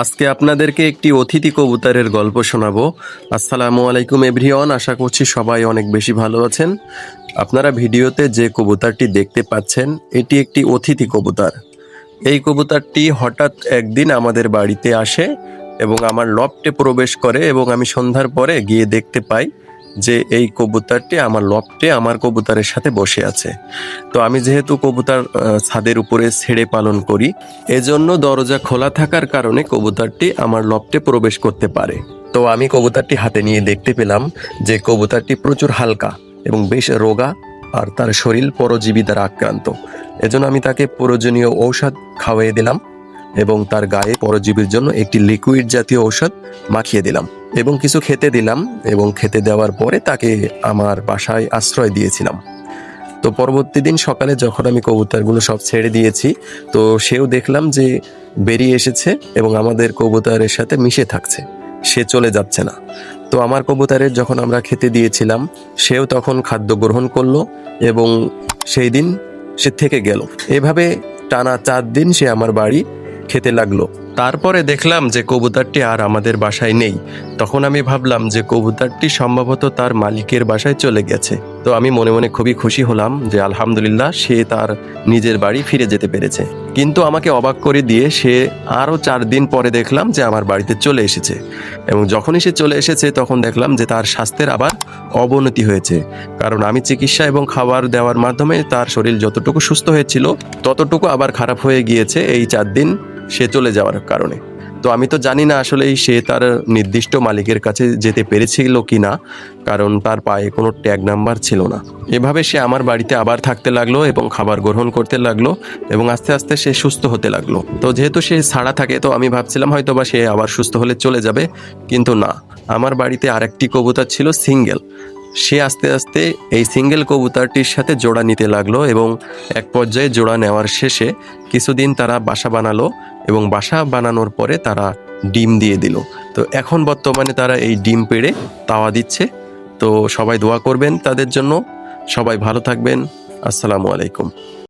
আজকে আপনাদেরকে একটি অতিথি কবুতরের গল্প শোনাবো। আসসালামু আলাইকুম এভরিওয়ান, আশা করছি সবাই অনেক বেশি ভালো আছেন। আপনারা ভিডিওতে যে কবুতরটি দেখতে পাচ্ছেন, এটি একটি অতিথি কবুতর। এই কবুতরটি হঠাৎ একদিন আমাদের বাড়িতে আসে এবং আমার লফটে প্রবেশ করে এবং আমি সন্ধ্যার পরে গিয়ে দেখতে পাই যে এই কবুতরটি আমার লফটে আমার কবুতরের সাথে বসে আছে। তো আমি যেহেতু কবুতর ছাদের উপরে ছেড়ে পালন করি, এজন্য দরজা খোলা থাকার কারণে কবুতরটি আমার লফটে প্রবেশ করতে পারে। তো আমি কবুতরটি হাতে নিয়ে দেখতে পেলাম যে কবুতরটি প্রচুর হালকা এবং বেশ রোগা আর তার শরীর পরজীবী দ্বারা আক্রান্ত। এজন্য আমি তাকে প্রয়োজনীয় ঔষধ খাওয়াই দিলাম। এবং তার গায়ে পরজীবীর জন্য একটি লিকুইড জাতীয় ঔষধ মাখিয়ে দিলাম এবং কিছু খেতে দিলাম এবং খেতে দেওয়ার পরে তাকে আমার বাসায় আশ্রয় দিয়েছিলাম। তো পরবর্তী দিন সকালে যখন আমি কবুতরগুলো সব ছেড়ে দিয়েছি, তো সেও দেখলাম যে বেরিয়ে এসেছে এবং আমাদের কবুতরের সাথে মিশে থাকছে। সে চলে যাচ্ছে না। তো আমার কবুতরের যখন আমরা খেতে দিয়েছিলাম, সেও তখন খাদ্য গ্রহণ করল এবং সেই দিন সে থেকে গেল। এভাবে টানা চার দিন সে আমার বাড়ি খেতে লাগল। তারপরে দেখলাম যে কবুতরটি আর আমাদের বাসায় নেই। তখন আমি ভাবলাম যে কবুতরটি সম্ভবত তার মালিকের বাসায় চলে গেছে। তো আমি মনে মনে খুবই খুশি হলাম যে আলহামদুলিল্লাহ সে তার নিজের বাড়ি ফিরে যেতে পেরেছে। কিন্তু আমাকে অবাক করে দিয়ে সে আরও চার দিন পরে দেখলাম যে আমার বাড়িতে চলে এসেছে। এবং যখনই সে চলে এসেছে, তখন দেখলাম যে তার স্বাস্থ্যের আবার অবনতি হয়েছে। কারণ আমি চিকিৎসা এবং খাবার দেওয়ার মাধ্যমে তার শরীর যতটুকু সুস্থ হয়েছিল, ততটুকু আবার খারাপ হয়ে গিয়েছে এই চার দিন সে চলে যাওয়ার কারণে। তো আমি তো জানি না আসলে সে তার নির্দিষ্ট মালিকের কাছে যেতে পেরেছিল কি না, কারণ তার পায়ে কোনো ট্যাগ নাম্বার ছিল না। এভাবে সে আমার বাড়িতে আবার থাকতে লাগল এবং খাবার গ্রহণ করতে লাগল এবং আস্তে আস্তে সে সুস্থ হতে লাগল। তো যেহেতু সে ছাড়া থাকে, তো আমি ভাবছিলাম হয়তো বা সে আবার সুস্থ হলে চলে যাবে, কিন্তু না। আমার বাড়িতে আরেকটি কবুতর ছিল সিঙ্গেল সে আস্তে আস্তে এই সিঙ্গেল কবুতরটির সাথে জোড়া নিতে লাগল এবং এক পর্যায়ে জোড়া নেওয়ার শেষে কিছুদিন তারা বাসা বানালো এবং বাসা বানানোর পরে তারা ডিম দিয়ে দিল। তো এখন বর্তমানে তারা এই ডিম পেড়ে তাওয়া দিচ্ছে। তো সবাই দোয়া করবেন তাদের জন্য। সবাই ভালো থাকবেন। আসসালামু আলাইকুম।